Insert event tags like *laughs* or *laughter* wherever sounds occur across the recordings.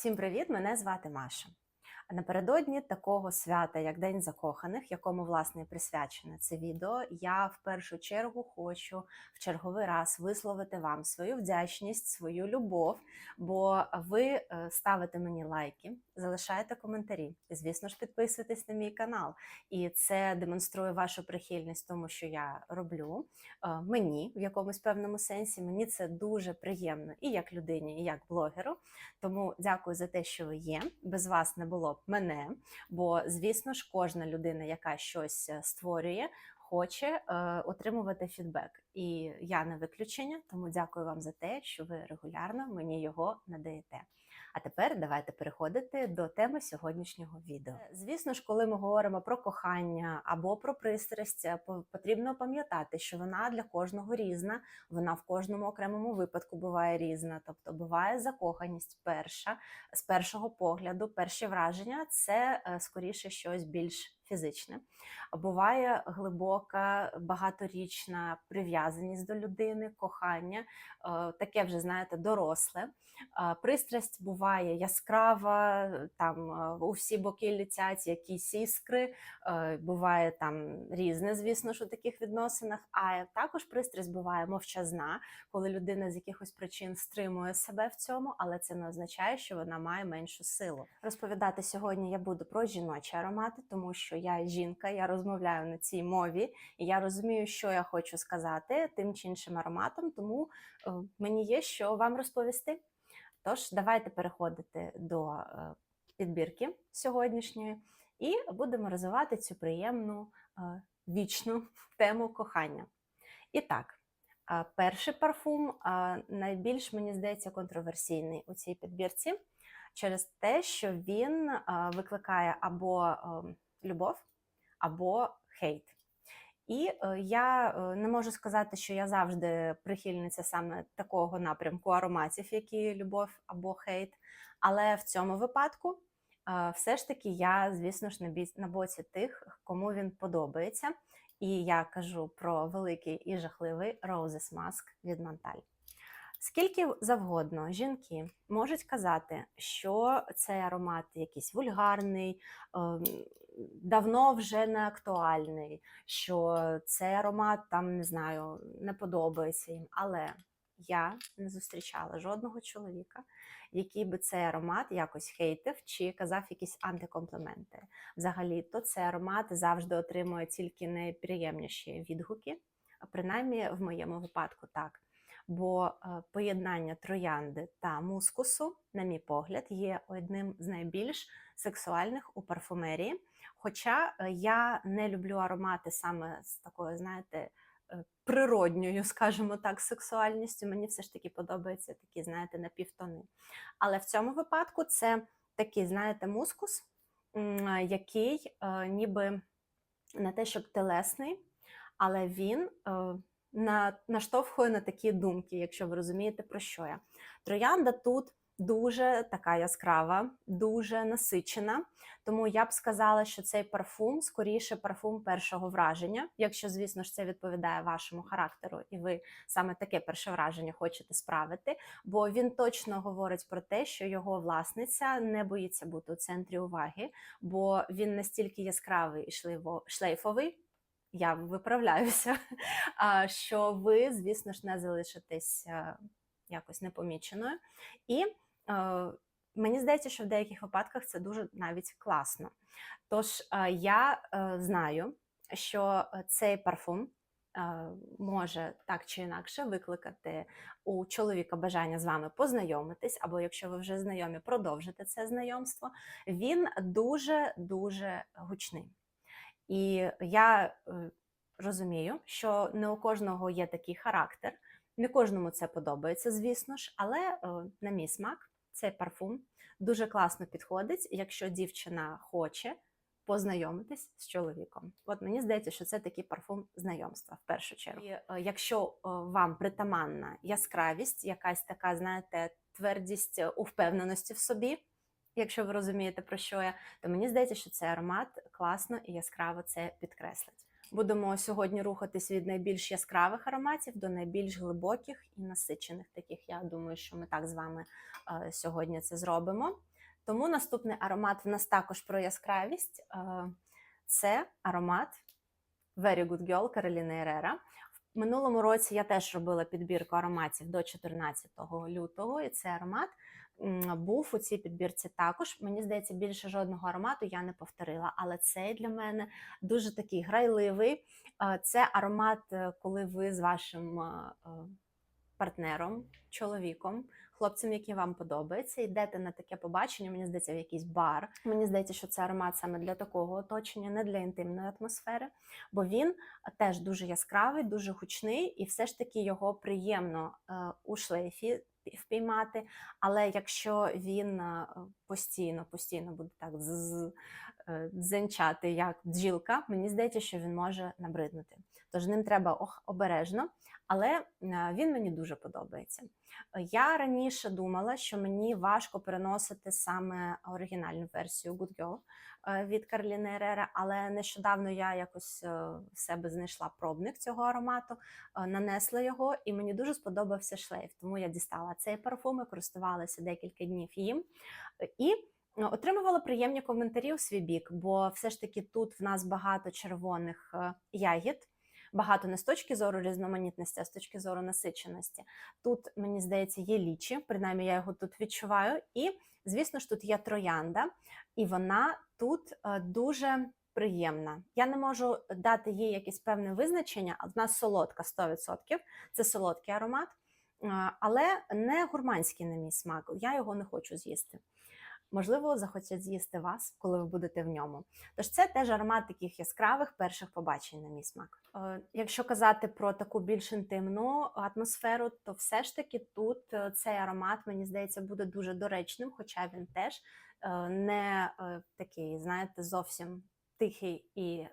Всім привіт! Мене звати Маша. Напередодні такого свята, як День закоханих, якому власне присвячене це відео, я в першу чергу хочу в черговий раз висловити вам свою вдячність, свою любов, бо ви е, ставите мені лайки, залишаєте коментарі звісно ж, підписуєтесь на мій канал. І це демонструє вашу прихильність тому, що я роблю. Е, Мені в якомусь певному сенсі мені це дуже приємно і як людині, і як блогеру. Тому дякую за те, що ви є. Без вас не було б мене. Бо, звісно ж, кожна людина, яка щось е, створює, хоче е, отримувати фідбек. І я не виключення, тому дякую вам за те, що ви регулярно мені його надаєте. А тепер давайте переходити до теми сьогоднішнього відео. Е, Звісно ж, коли ми говоримо про кохання або про пристрасть, е, по- потрібно пам'ятати, що вона для кожного різна, вона в кожному окремому випадку буває різна. Тобто буває закоханість перша з першого погляду, перші враження це е, скоріше щось більш фізичне. Буває глибока, багаторічна прив'язаність до людини, кохання, е, таке вже знаєте, доросле. Е, Пристрасть буває яскрава, там е, у всі боки літять якісь іскри, буває там різне, звісно ж, у таких відносинах. А також пристрасть буває мовчазна, коли людина з якихось причин стримує себе в цьому, але це не означає, що вона має меншу силу. Розповідати сьогодні я буду про жіночі аромати, тому що я жінка, я розмовляю на цій мові, і я розумію, що я хочу сказати тим чи іншим ароматом, тому е, мені є що вам розповісти. Тож, давайте переходити до е, підбірки сьогоднішньої і будемо розвивати цю приємну е, вічну тему кохання. І так, перший парфум найбільш, мені здається, контроверсійний у цій підбірці через те, що він викликає або е, любов, або хейт. І е, я е, не можу сказати, що я завжди прихильниця саме такого напрямку ароматів, які любов або хейт. Але в цьому випадку е, все ж таки я, звісно ж, на боці тих, кому він подобається. І я кажу про великий і жахливий Roses Mask від Монталь. Скільки завгодно жінки можуть казати, що цей аромат якийсь вульгарний, ем, давно вже не актуальний, що цей аромат там не знаю, не подобається їм. Але я не зустрічала жодного чоловіка, який би цей аромат якось хейтив чи казав якісь антикомпліменти. Взагалі, то цей аромат завжди отримує тільки найприємніші відгуки, принаймні в моєму випадку так. Бо е, поєднання троянди та мускусу, на мій погляд, є одним з найбільш сексуальних у парфумерії. Хоча е, я не люблю аромати саме з такою, знаєте, е, природньою, скажімо так, сексуальністю. Мені все ж таки подобаються такі, знаєте, напівтони. Але в цьому випадку це такий, знаєте, мускус, який ніби не те, щоб телесний, але він на, наштовхує на такі думки, якщо ви розумієте, про що я. Троянда тут дуже така яскрава, дуже насичена. Тому я б сказала, що цей парфум скоріше парфум першого враження, якщо, звісно ж, це відповідає вашому характеру, і ви саме таке перше враження хочете справити. Бо він точно говорить про те, що його власниця не боїться бути у центрі уваги, бо він настільки яскравий і шлейфовий. Я виправляюся, *laughs* що ви, звісно ж, не залишитесь е, якось непоміченою. І е, мені здається, що в деяких випадках це дуже навіть класно. Тож е, я знаю, що цей парфум може так чи інакше викликати у чоловіка бажання з вами познайомитись, або якщо ви вже знайомі, продовжити це знайомство. Він дуже дуже гучний. І я е, розумію, що не у кожного є такий характер, не кожному це подобається, звісно ж, але е, на мій смак цей парфум дуже класно підходить, якщо дівчина хоче познайомитись з чоловіком. От мені здається, що це такий парфум знайомства в першу чергу. І, е, якщо вам притаманна яскравість, якась така, знаєте, твердість у впевненості в собі, якщо ви розумієте, про що я, то мені здається, що цей аромат класно і яскраво це підкреслить. Будемо сьогодні рухатись від найбільш яскравих ароматів до найбільш глибоких і насичених. Таких я думаю, що ми так з вами е, сьогодні це зробимо. Тому наступний аромат в нас також про яскравість. Е, Це аромат Very Good Girl Кароліни Ерера. В минулому році я теж робила підбірку ароматів до 14 лютого, і цей аромат був у цій підбірці також. Мені здається, більше жодного аромату я не повторила, але цей для мене дуже такий грайливий. Е, Це аромат, е, коли ви з вашим е, партнером, чоловіком, хлопцем, який вам подобається, йдете на таке побачення, мені здається, в якийсь бар. Мені здається, що це аромат саме для такого оточення, не для інтимної атмосфери, бо він теж дуже яскравий, дуже гучний, і все ж таки його приємно у шлейфі впіймати. Але якщо він е, постійно, постійно буде так е, дзенчати, як бджілка, мені здається, що він може набриднути. Тож ним треба обережно, але е, він мені дуже подобається. Я раніше думала, що мені важко переносити саме оригінальну версію Good Girl е, від Карліни Ерера, але нещодавно я якось е, в себе знайшла пробник цього аромату, нанесла його, і мені дуже сподобався шлейф. Тому я дістала цей парфум і користувалася декілька днів їм. І отримувала приємні коментарі у свій бік, бо все ж таки тут в нас багато червоних ягід. Багато не з точки зору різноманітності, а з точки зору насиченості. Тут, мені здається, є лічі, принаймні я його тут відчуваю. І, звісно ж, тут є троянда, і вона тут е, дуже приємна. Я не можу дати їй якесь певне визначення, а в нас солодка 100%, це солодкий аромат, е, але не гурманський на мій смак. Я його не хочу з'їсти. Можливо, захочуть з'їсти вас, коли ви будете в ньому. Тож це теж аромат таких яскравих перших побачень на мій смак. Е, Якщо казати про таку більш інтимну атмосферу, то все ж таки тут е, цей аромат, мені здається, буде дуже доречним, хоча він теж е, не такий, знаєте, зовсім тихий і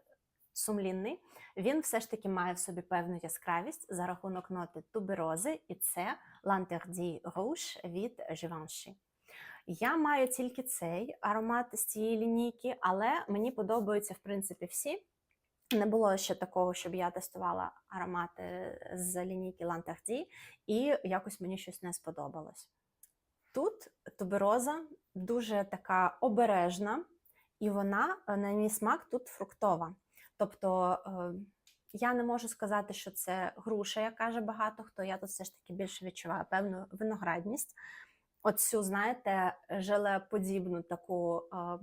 сумлінний. Він все ж таки має в собі певну яскравість за рахунок ноти туберози, і це L'Interdit Rouge від Givenchy. Я маю тільки цей аромат з цієї лінійки, але мені подобаються, в принципі, всі. Не було ще такого, щоб я тестувала аромати з лінійки L'Interdit, і якось мені щось не сподобалось. Тут тубероза дуже така обережна, і вона, е, на мій смак, тут фруктова. Тобто е, я не можу сказати, що це груша, як каже багато хто. Я тут все ж таки більше відчуваю певну виноградність. Оцю, знаєте, желеподібну таку е,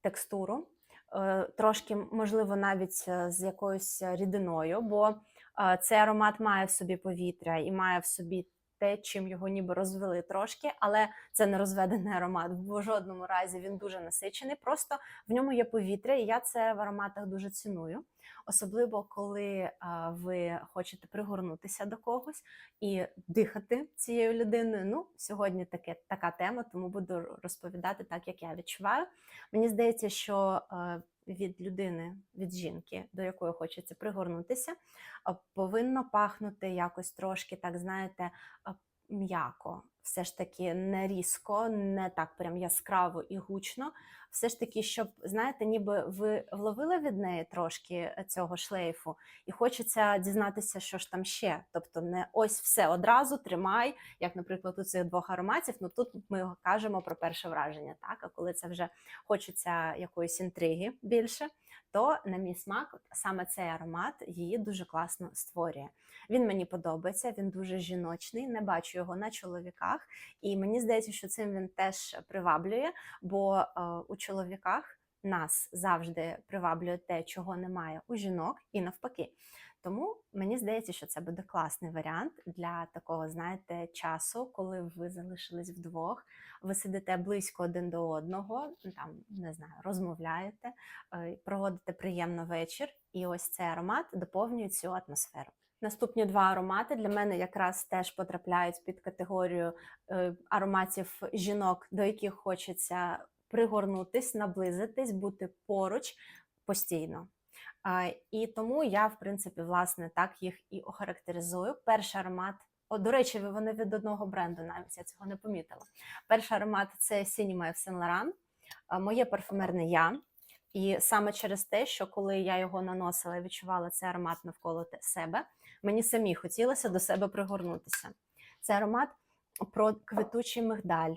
текстуру, е, трошки, можливо, навіть е, з якоюсь рідиною, бо е, цей аромат має в собі повітря і має в собі те, чим його ніби розвели трошки, але це не розведений аромат. В жодному разі він дуже насичений. Просто в ньому є повітря, і я це в ароматах дуже ціную. Особливо коли ви хочете пригорнутися до когось і дихати цією людиною. Ну, сьогодні таке така тема, тому буду розповідати так, як я відчуваю. Мені здається, що від людини, від жінки, до якої хочеться пригорнутися, повинно пахнути якось трошки, так знаєте, м'яко. Все ж таки не різко, не так прям яскраво і гучно. Все ж таки, щоб, знаєте, ніби ви вловили від неї трошки цього шлейфу, і хочеться дізнатися, що ж там ще. Тобто, не ось все одразу тримай, як, наприклад, у цих двох ароматів. Ну тут ми кажемо про перше враження, так? А коли це вже хочеться якоїсь інтриги більше, то на мій смак саме цей аромат її дуже класно створює. Він мені подобається, він дуже жіночний, не бачу його на чоловіках, і мені здається, що цим він теж приваблює, бо е, у чоловіках нас завжди приваблює те, чого немає у жінок, і навпаки. Тому мені здається, що це буде класний варіант для такого, знаєте, часу, коли ви залишились вдвох, ви сидите близько один до одного, там не знаю, розмовляєте, е, проводите приємно вечір, і ось цей аромат доповнює цю атмосферу. Наступні два аромати для мене якраз теж потрапляють під категорію е, ароматів жінок, до яких хочеться пригорнутись, наблизитись, бути поруч постійно. І тому я, в принципі, власне, так їх і охарактеризую. Перший аромат, о, до речі, вони від одного бренду, навіть я цього не помітила. Перший аромат це Cinema Saint Laurent, моє парфумерне я. І саме через те, що коли я його наносила і відчувала цей аромат навколо себе, мені самі хотілося до себе пригорнутися. Це аромат про квитучий мигдаль,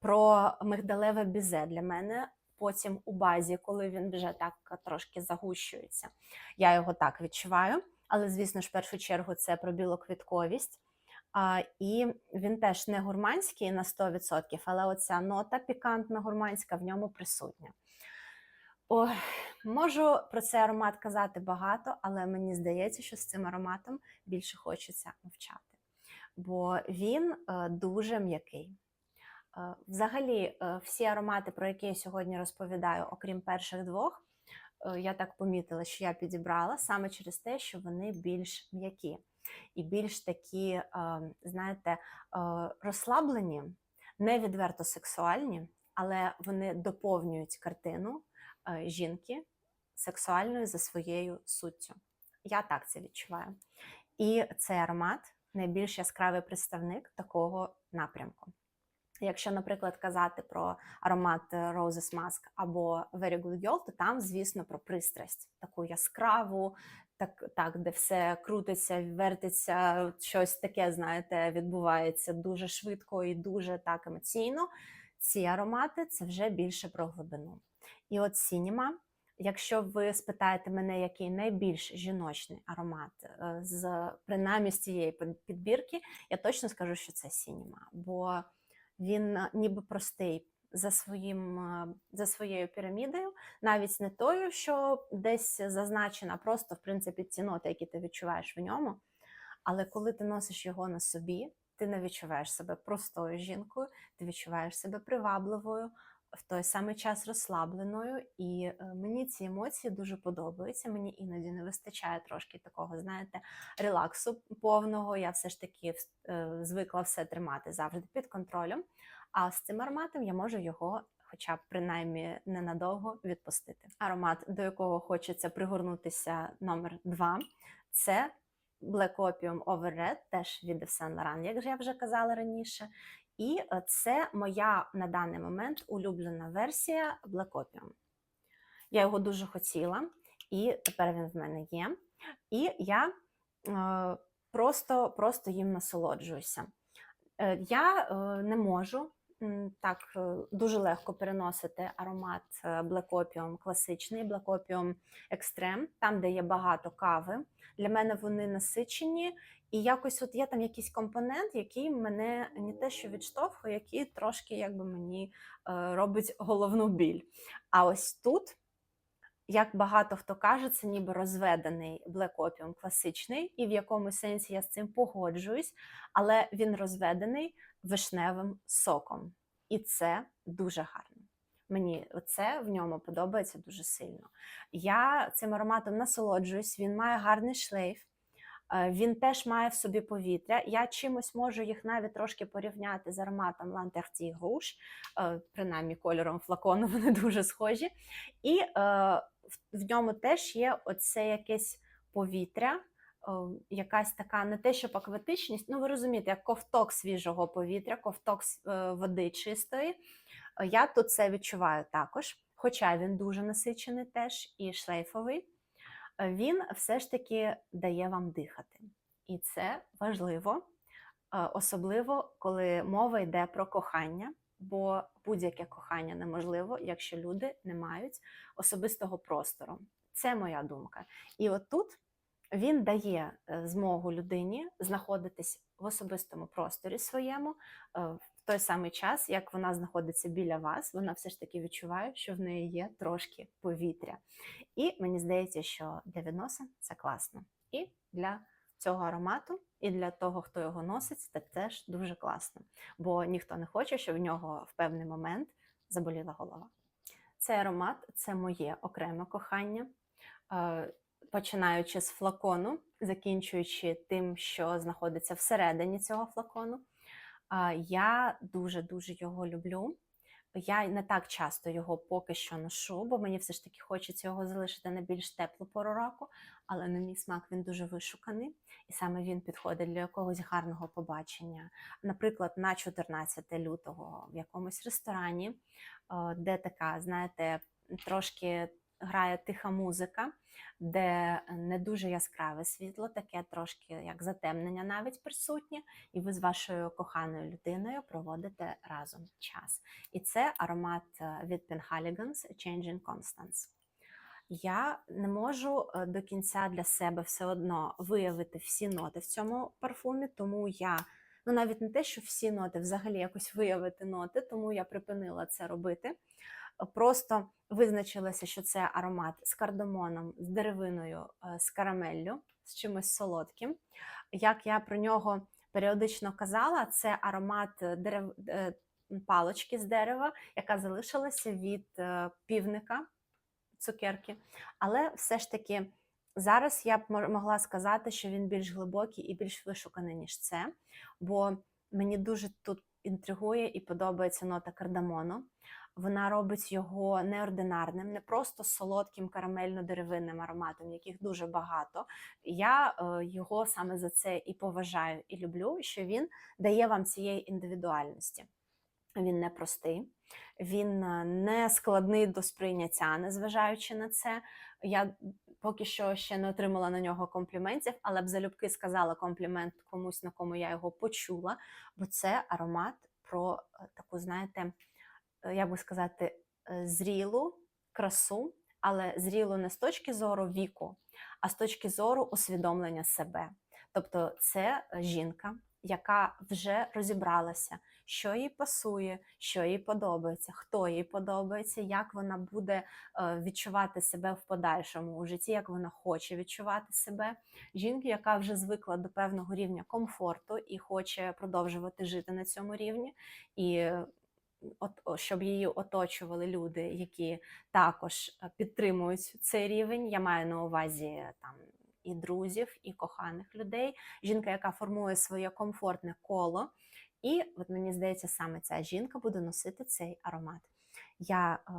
Про мигдалеве бізе для мене потім у базі, коли він вже так трошки загущується. Я його так відчуваю. Але, звісно ж, в першу чергу це про білоквітковість. І він теж не гурманський на 100%, але оця нота пікантна гурманська в ньому присутня. О, можу про цей аромат казати багато, але мені здається, що з цим ароматом більше хочеться мовчати. Бо він е, дуже м'який. Е, Взагалі, е, всі аромати, про які я сьогодні розповідаю, окрім перших двох, е, я так помітила, що я підібрала саме через те, що вони більш м'які і більш такі, е, знаєте, розслаблені, не відверто сексуальні, але вони доповнюють картину жінки сексуальною за своєю суттю. Я так це відчуваю. І цей аромат найбільш яскравий представник такого напрямку. Якщо, наприклад, казати про аромат е, Roses Mask або Very Good Girl, то там, звісно, про пристрасть, таку яскраву, так, так, де все крутиться, вертиться, щось таке, знаєте, відбувається дуже швидко і дуже так емоційно. Ці аромати це вже більше про глибину. І от Сініма, якщо ви спитаєте мене, який найбільш жіночний аромат е, з принаймні з цієї підбірки, я точно скажу, що це Сініма. Бо він ніби простий за, своїм, за своєю пірамідою, навіть не тою, що десь зазначена, просто в принципі ці ноти, які ти відчуваєш в ньому. Але коли ти носиш його на собі, ти не відчуваєш себе простою жінкою, ти відчуваєш себе привабливою, в той самий час розслабленою. І е, мені ці емоції дуже подобаються. Мені іноді не вистачає трошки такого, знаєте, релаксу повного. Я все ж таки е, звикла все тримати завжди під контролем. А з цим ароматом я можу його. Хоча б принаймні ненадовго відпустити. Аромат, до якого хочеться пригорнутися номер два, це Black Opium Over Red, теж від Saint Laurent, як же я вже казала раніше. І е, це моя на даний момент улюблена версія Black Opium. Я його дуже хотіла, і тепер він в мене є. І я е, просто, просто їм насолоджуюся. Е, я не можу так е, дуже легко переносити аромат Opium класичний, Opium Extreme, там, де є багато кави. Для мене вони насичені, і якось от є там якийсь компонент, який мене не те, що відштовхує, який трошки якби мені е, робить головну біль. А ось тут, як багато хто каже, це ніби розведений Opium класичний, і в якомусь сенсі я з цим погоджуюсь, але він розведений вишневим соком. І це дуже гарно. Мені це в ньому подобається дуже сильно. Я цим ароматом насолоджуюсь, він має гарний шлейф. Е, Він теж має в собі повітря. Я чимось можу їх навіть трошки порівняти з ароматом Rouge, е, принаймні кольором флакону *laughs* вони дуже схожі. І е, в- ньому теж є оце якесь повітря, якась така не те, що акватичність, ну ви розумієте, як ковток свіжого повітря, ковток е, води чистої. Е, Я тут це відчуваю також, хоча він дуже насичений теж і шлейфовий е, він все ж таки дає вам дихати. І це важливо, особливо коли мова йде про кохання, бо будь-яке кохання неможливо, якщо люди не мають особистого простору. Це моя думка. І отут він дає е, змогу людині знаходитись в особистому просторі своєму. е, В той самий час, як вона знаходиться біля вас, вона все ж таки відчуває, що в неї є трошки повітря. І мені здається, що для відносин це класно. І для цього аромату, і для того, хто його носить, це теж дуже класно. Бо ніхто не хоче, щоб в нього в певний момент заболіла голова. Цей аромат це моє окреме кохання. Починаючи з флакону, закінчуючи тим, що знаходиться всередині цього флакону. Я дуже-дуже його люблю. Я не так часто його поки що ношу, бо мені все ж таки хочеться його залишити на більш теплу пору року, але на мій смак він дуже вишуканий, і саме він підходить для якогось гарного побачення. Наприклад, на 14 лютого в якомусь ресторані, де така, знаєте, трошки грає тиха музика, де не дуже яскраве світло, таке трошки як затемнення навіть присутнє, і ви з вашою коханою людиною проводите разом час. І це аромат е, від Penhaligon's Changing Constance. Я не можу е, до кінця для себе все одно виявити всі ноти в цьому парфумі, тому я, ну навіть не те, що всі ноти, взагалі якось виявити ноти, тому я припинила це робити. Просто визначилася, що це аромат з кардамоном, з деревиною, е, з карамеллю, з чимось солодким. Як я про нього періодично казала, це аромат е, дерев... е, палочки з дерева, яка залишилася від півника цукерки. Але все ж таки зараз я б могла сказати, що він більш глибокий і більш вишуканий, ніж це. Бо мені дуже тут інтригує і подобається нота кардамону. Вона робить його неординарним, не просто солодким карамельно-деревинним ароматом, яких дуже багато. Я е, його саме за це і поважаю, і люблю, що він дає вам цієї індивідуальності. Він не простий, він е, не складний до сприйняття, незважаючи на це. Я поки що ще не отримала на нього компліментів, але б залюбки сказала комплімент комусь, на кому я його почула, бо це аромат про е, таку, знаєте, як би сказати, е, зрілу красу, але зрілу не з точки зору віку, а з точки зору усвідомлення себе. Тобто, це е, жінка, яка вже розібралася, що їй пасує, що їй подобається, хто їй подобається, як вона буде е, відчувати себе в подальшому у житті, як вона хоче відчувати себе. Жінки, яка вже звикла до певного рівня комфорту і хоче продовжувати жити на цьому рівні, і е, щоб її оточували люди, які також е, підтримують цей рівень. Я маю на увазі е, там. І друзів, і коханих людей, жінка, яка формує своє комфортне коло, і от мені здається, саме ця жінка буде носити цей аромат. Я е,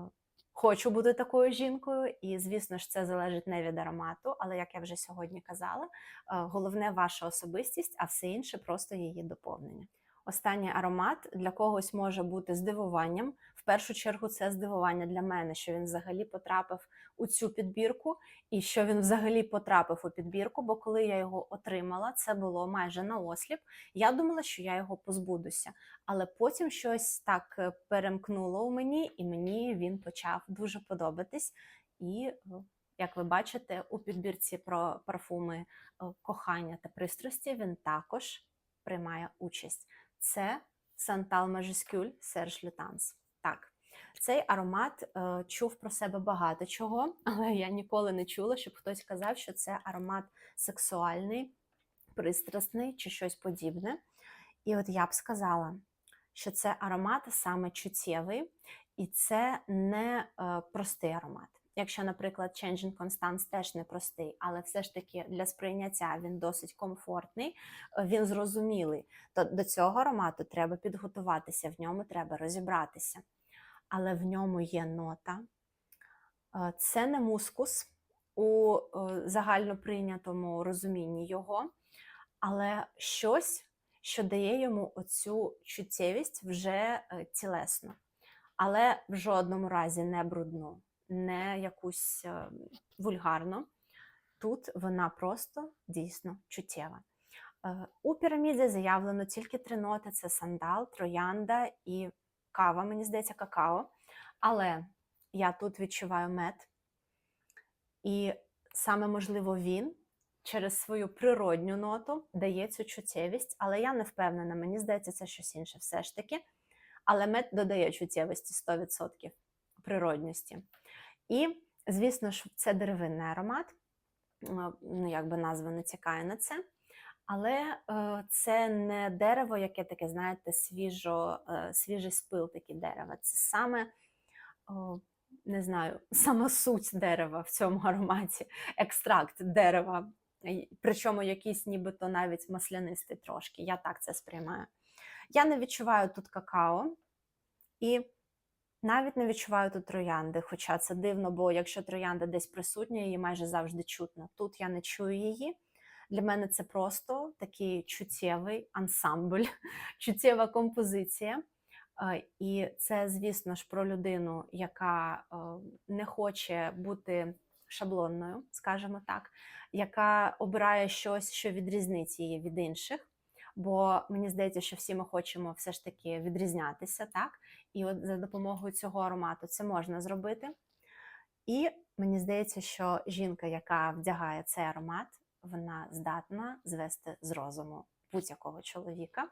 хочу бути такою жінкою, і звісно ж, це залежить не від аромату, але як я вже сьогодні казала, е, головне ваша особистість, а все інше просто її доповнення. Останній аромат для когось може бути здивуванням. В першу чергу, це здивування для мене, що він взагалі потрапив у цю підбірку, і що він взагалі потрапив у підбірку. Бо коли я його отримала, це було майже на осліп. Я думала, що я його позбудуся, але потім щось так е, перемкнуло у мені, і мені він почав дуже подобатись. І, е, як ви бачите, у підбірці про парфуми е, кохання та пристрасті він також приймає участь. Це Santal Majuscule Serge Lutens. Так, цей аромат е, чув про себе багато чого, *laughs* але я ніколи не чула, щоб хтось казав, що це аромат сексуальний, пристрасний чи щось подібне. І от я б сказала, що це аромат саме чуттєвий, і це не е, простий аромат. Якщо, наприклад, Changing Constance теж не простий, але все ж таки для сприйняття він досить комфортний, е, він зрозумілий, то до цього аромату треба підготуватися, в ньому треба розібратися. Але в ньому є нота. Е, Це не мускус у е, загально прийнятому розумінні його, але щось, що дає йому оцю чуттєвість вже тілесно, але в жодному разі не брудну, не якусь е, вульгарну. Тут вона просто дійсно чуттєва. Е, У піраміді заявлено тільки три ноти: це сандал, троянда і кава, мені здається, какао. Але я тут відчуваю мед, і саме можливо він через свою природню ноту дає цю чуттєвість, але я не впевнена, мені здається, це щось інше все ж таки. Але мед додає чуттєвості 100% природності. І, звісно ж, це деревинний аромат, е, ну, якби назва не тікає на це. Але е, це не дерево, яке таке, знаєте, свіжо, е, свіжий спил такі дерева. Це саме, не знаю, *laughs* сама суть дерева в цьому ароматі, екстракт дерева, причому якийсь нібито навіть маслянистий трошки. Я так це сприймаю. Я не відчуваю тут какао і навіть не відчуваю тут троянди, хоча це дивно, бо якщо троянда десь присутня, її майже завжди чутно. Тут я не чую її. Для мене це просто такий чуттєвий ансамбль, *laughs* чуттєва композиція. Е, І це, звісно ж, про людину, яка е, не хоче бути шаблонною, скажімо так, яка обирає щось, що відрізнить її від інших. Бо мені здається, що всі ми хочемо все ж таки відрізнятися, так? І от за допомогою цього аромату це можна зробити. І мені здається, що жінка, яка вдягає цей аромат, вона здатна звести з розуму будь-якого чоловіка,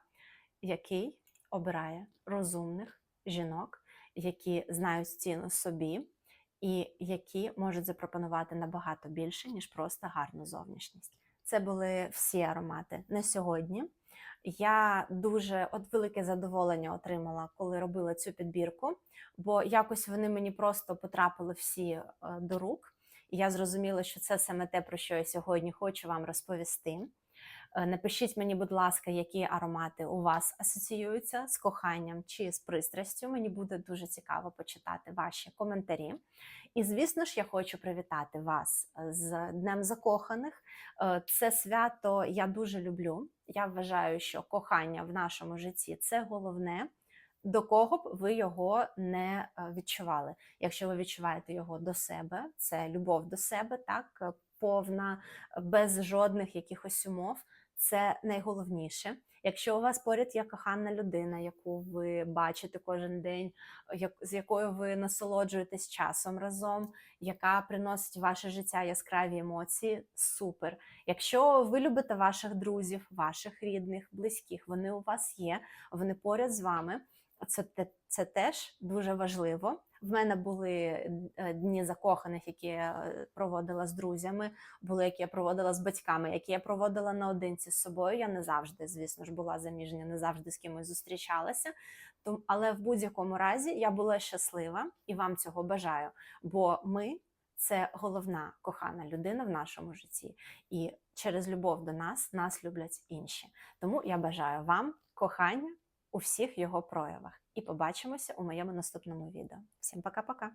який обирає розумних жінок, які знають ціну собі, і які можуть запропонувати набагато більше, ніж просто гарну зовнішність. Це були всі аромати на сьогодні. Я дуже от велике задоволення отримала, коли робила цю підбірку, бо якось вони мені просто потрапили всі е, до рук, і я зрозуміла, що це саме те, про що я сьогодні хочу вам розповісти. Е, Напишіть мені, будь ласка, які аромати у вас асоціюються з коханням чи з пристрастю. Мені буде дуже цікаво почитати ваші коментарі. І, звісно ж, я хочу привітати вас е, з Днем Закоханих. Е, Це свято я дуже люблю. Я вважаю, що кохання в нашому житті це головне. До кого б ви його не відчували? Якщо ви відчуваєте його до себе, це любов до себе, так повна, без жодних якихось умов. Це найголовніше. Якщо у вас поряд є кохана людина, яку ви бачите кожен день, з якою ви насолоджуєтесь часом разом, яка приносить в ваше життя яскраві емоції, супер. Якщо ви любите ваших друзів, ваших рідних, близьких, вони у вас є, вони поряд з вами. Це, це теж дуже важливо. В мене були е, дні закоханих, які я е, проводила з друзями, були, які я проводила з батьками, які я проводила наодинці з собою. Я не завжди, звісно ж, була заміжня, не завжди з кимось зустрічалася. Але в будь-якому разі я була щаслива і вам цього бажаю. Бо ми це головна кохана людина в нашому житті, і через любов до нас нас люблять інші. Тому я бажаю вам кохання у всіх його проявах. І побачимося у моєму наступному відео. Всім пока-пока!